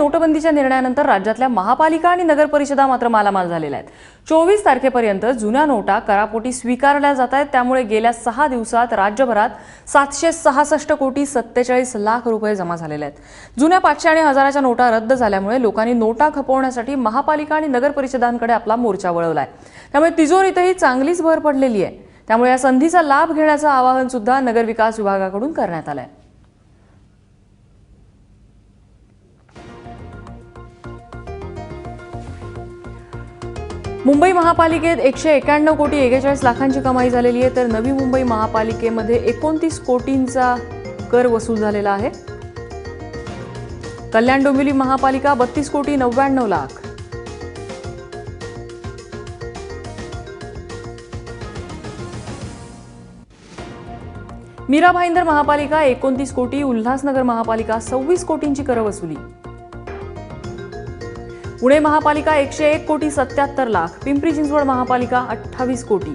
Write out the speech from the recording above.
नोटबंदीच्या निर्णयानंतर राज्यातल्या महापालिका आणि नगर परिषदा मात्र मालामाल झालेल्या आहेत. चोवीस तारखेपर्यंत जुन्या नोटा करापोटी स्वीकारल्या जात आहेत. त्यामुळे गेल्या सहा दिवसात राज्यभरात सातशे सहासष्ट कोटी सत्तेचाळीस लाख रुपये जमा झालेले आहेत. जुन्या पाचशे आणि हजाराच्या नोटा रद्द झाल्यामुळे लोकांनी नोटा खपवण्यासाठी महापालिका आणि नगर परिषदांकडे आपला मोर्चा वळवला आहे त्यामुळे तिजोरीतही चांगलीच भर पडलेली आहे. त्यामुळे या संधीचा लाभ घेण्याचं आवाहन सुद्धा नगरविकास विभागाकडून करण्यात आलंय. मुंबई महापालिकेत एकशे एक्याण्णव कोटी एकेचाळीस लाखांची कमाई झालेली आहे तर नवी मुंबई महापालिकेमध्ये एकोणतीस कोटींचा कर वसूल झालेला आहे. कल्याण डोंबिवली महापालिका बत्तीस कोटी नव्याण्णव लाख. मीरा भाईंदर महापालिका एकोणतीस कोटी उल्हासनगर महापालिका सव्वीस कोटींची कर वसुली. पुणे महापालिका एकशे एक कोटी सत्याहत्तर लाख पिंपरी चिंचवड महापालिका अठ्ठावीस कोटी.